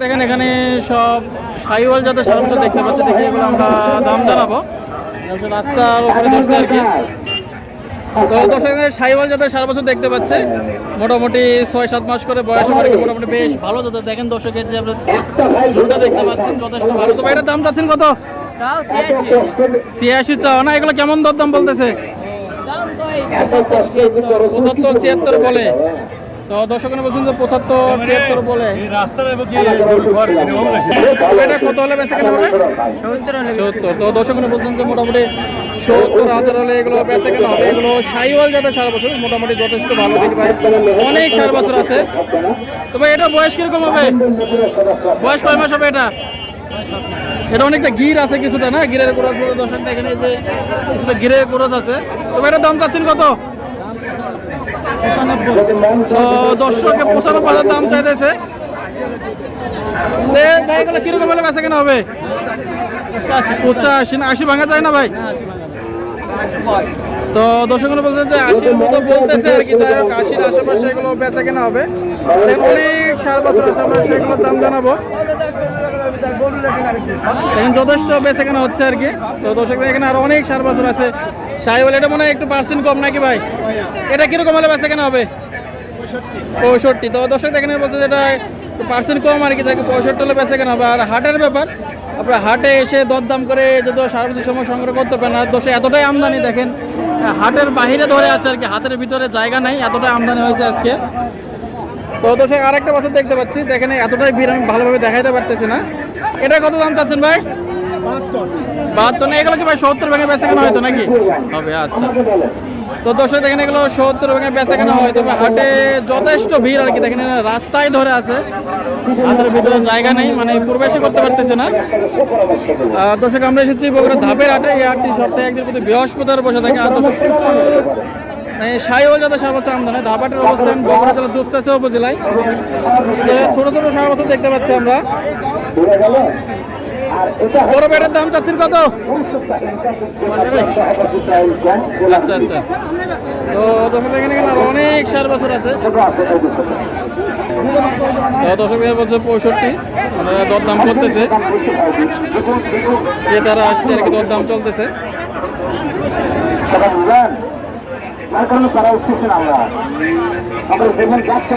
দেখেন এখানে সব সাইওয়াল যাতে সারা বছর দেখতে পাচ্ছি দেখি এগুলো আমরা দাম জানাব। রাস্তার উপরে ধরছে আর কি। তো দর্শক সাইওয়াল যাতে সারা বছর দেখতে পাচ্ছে মোটামুটি ছয় সাত মাস করে বয়স করে মোটামুটি বেশ ভালো যাতে। দেখেন দর্শকের যে আমরা ঝুলটা দেখতে পাচ্ছেন যথেষ্ট ভালো। তো ভাই এটার দাম চাচ্ছেন কত? ছিয়াশি। চাও না এগুলো কেমন দর দাম বলতেছে পঁচাত্তর ছিয়াত্তর বলে। তো দর্শকরা বলছেন যে পঁচাত্তর ছিয়াত্তর বলে। এটা কত হলে বেঁচে কেনা হবে? সত্তর তো দর্শকরা বলছেন যে মোটামুটি সত্তর হাজার হলে এগুলো বেঁচে কেনা হবে। এগুলো সাইওয়াল যাতে সারা বছর মোটামুটি যথেষ্ট ভালো দেখি ভাই অনেক সারা বছর আছে। তো ভাই এটা বয়স কীরকম হবে? বয়স কয় মাস হবে এটা? এটা অনেকটা গির আছে কিছুটা না? গিরের আছে দর্শকটা এখানে যে কিছুটা গিরের গোরজ আছে। তো এটার দাম চাচ্ছেন কত? তো দর্শকে পঁচানব্বই হাজার দাম চাইতেছে। কীরকম হলে হবে? পঁচাশি আশি ভাঙা যায় না ভাই? তো দর্শকরা বলছেন যে আশির মতো বলতেছে আর কি, যাই হোক, আশির আশেপাশে এগুলো বেচা কেনা হবে। সার বছর আছে, আমরা সেগুলোর দাম জানাব। এখন যথেষ্ট বেচা কেনা হচ্ছে আর কি। তো দর্শক এখানে আরও অনেক সার বছর আছে। সাইওয়াল এটা মনে হয় একটু পার্সেন্ট কম নাকি ভাই? এটা কীরকম হলে বেচা কেনা হবে? পঁয়ষট্টি। তো দর্শক এখানে বলছে যে এটা পার্সেন্ট কম আর কি, যাকে পঁয়ষট্টি হলে বেচা কেনা হবে। আর হাটের ব্যাপার, আপনার হাটে এসে দরদাম করে যদি সারা বছর সময় সংগ্রহ করতে পারেন, আর দোষে এতটাই আমদানি দেখেন, হাটের বাহিরে ধরে আছে আর কি, হাতের ভিতরে জায়গা নাই, এতটাই আমদানি হয়েছে আজকে। তো দোষে আরেকটা বছর দেখতে পাচ্ছি, দেখেন এতটাই ভিড় আমি ভালোভাবে দেখাইতে পারতেছি না। এটা কত দাম চাচ্ছেন ভাই? বাহাত্তর না এগুলো কি ভাই সত্তর ভেঙে বেচা কেনা হয়তো নাকি? হবে আচ্ছা। তো দর্শক, দেখেন এগুলো সত্তর ভেঙে বেচা কেনা হয় তবে হাটে যথেষ্ট ভিড় আর কি। দেখেন রাস্তায় ধরে আছে। হাতের ভিতরে জায়গা নেই মানে প্রবেশই করতে পারতেছে না। দর্শক, আমরা এসেছি বগুড়া ধাপের হাটে। এই হাটটি সপ্তাহে একদিন প্রতি বৃহস্পতিবার বসে থাকে। আর দর্শক সাইওয়াল যাতে সারা বছর আমদানি ধাপাটের অবস্থান, বগুড়া জেলা দুপচাচা উপজেলায়। ছোট ছোট সারা বছর দেখতে পাচ্ছি আমরা। বড় বেটার দাম চাচ্ছেন কত? আচ্ছা আচ্ছা। তো দর্শক এখানে আরও অনেক সার বছর আছে। দর্শক ভাই বলছে পঁয়ষট্টি। মানে দরদাম করতেছে ক্রেতারা আসছে আর কি, দরদাম চলতেছে। তার কারণে তারা এসেছেন আমরা। আমরা যেমন যাচ্ছে